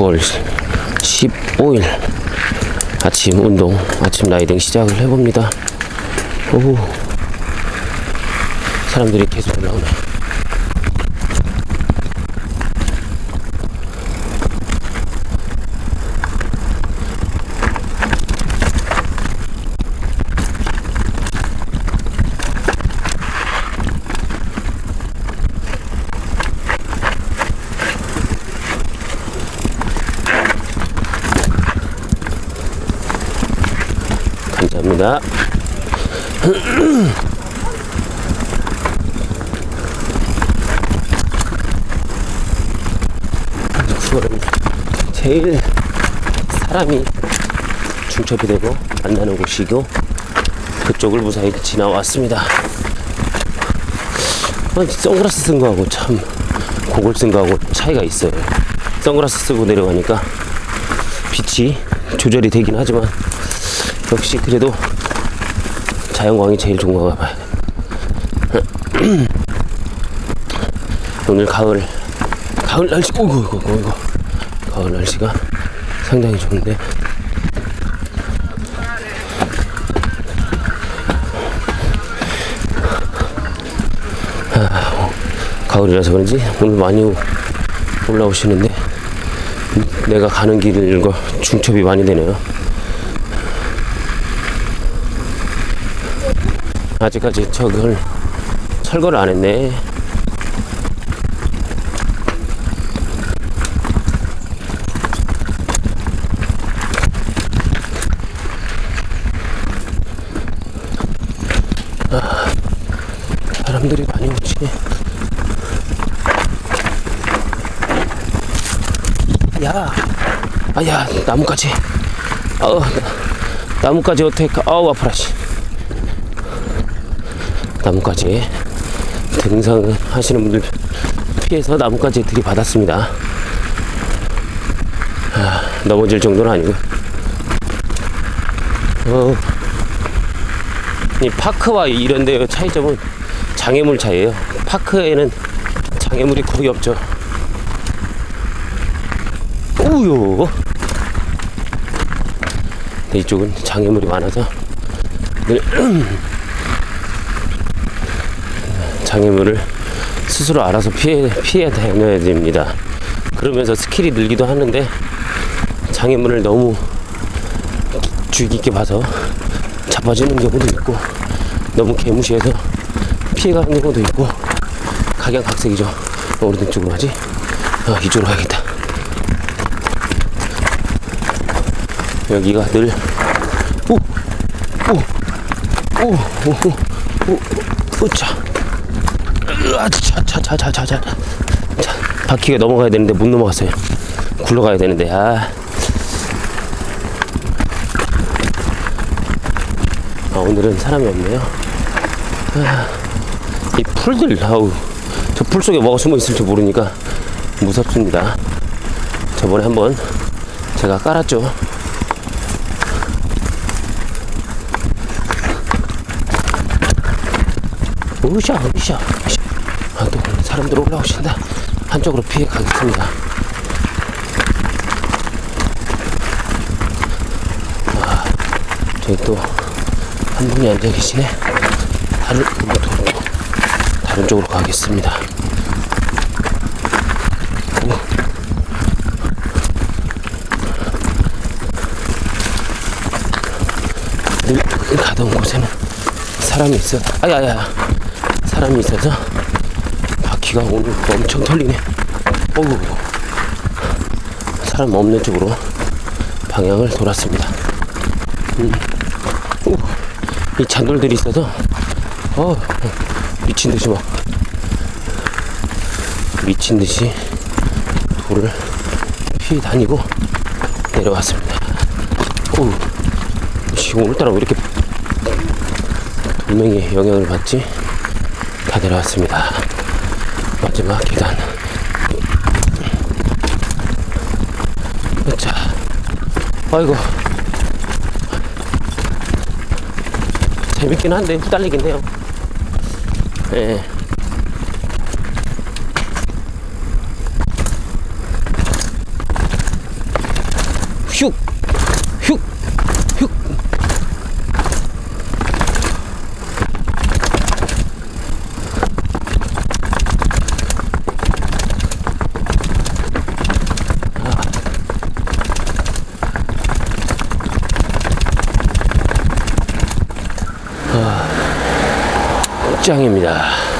9월 15일 아침 운동, 아침 라이딩 시작을 해봅니다. 오, 사람들이 계속 올라오네. 그거는 제일 사람이 중첩이 되고 만나는 곳이고 그쪽을 무사히 지나왔습니다. 아, 선글라스 쓴 거하고 참 고글 쓴 거하고 차이가 있어요. 선글라스 쓰고 내려가니까 빛이 조절이 되긴 하지만 역시 그래도 자연광이 제일 좋은 건가 봐요. 오늘 가을 가을 날씨 오고 가을 날씨가 상당히 좋은데 아, 가을이라서 그런지 오늘 많이 오- 올라오시는데 내가 가는 길을 거 중첩이 많이 되네요. 아직까지 저걸 철거를 안 했네. 아, 사람들이 많이 오지. 야, 아, 야, 나뭇가지. 어, 나뭇가지 어떻게, 가- 아우, 아파라, 씨. 나뭇가지 등산하시는 분들 피해서 나뭇가지 들이받았습니다. 아, 넘어질 정도는 아니고. 어, 이 파크와 이런 데의 차이점은 장애물 차이예요. 파크에는 장애물이 거의 없죠. 오요. 이쪽은 장애물이 많아서 늘 장애물을 스스로 알아서 피해 피해 다녀야 됩니다. 그러면서 스킬이 늘기도 하는데 장애물을 너무 주의 깊게 봐서 자빠지는 경우도 있고 너무 개무시해서 피해가는 경우도 있고 각양각색이죠. 어느 쪽으로 가지? 아, 이쪽으로 가야겠다. 여기가 늘 오, 오, 오, 오, 오, 오, 오차. 으 아, 차, 차, 차, 차, 차, 차. 자, 바퀴가 넘어가야 되는데 못 넘어갔어요. 굴러가야 되는데, 아. 아, 오늘은 사람이 없네요. 아, 이 풀들, 아우. 저 풀 속에 뭐가 숨어 있을지 모르니까 무섭습니다. 저번에 한번 제가 깔았죠. 으쌰, 으쌰, 으쌰. 아, 또 사람들 올라오신다. 한쪽으로 피해 가겠습니다. 아, 저기 또한 분이 앉아 계시네. 다른, 다른 쪽으로 가겠습니다. 오. 늘 가던 곳에는 사람이 있어. 아야야. 사람이 있어서 바퀴가 오늘 엄청 털리네. 어우. 사람 없는 쪽으로 방향을 돌았습니다. 음. 오. 이 잔돌들이 있어서 어 미친 듯이 막 미친 듯이 돌을 피해 다니고 내려왔습니다. 오. 씨, 오늘따라 왜 이렇게 돌멩이의 영향을 받지? 다 내려왔습니다. 마지막 계단. 자, 아이고. 재밌긴 한데 후달리긴 해요. 예. 슉, 슉, 슉. 짱입니다.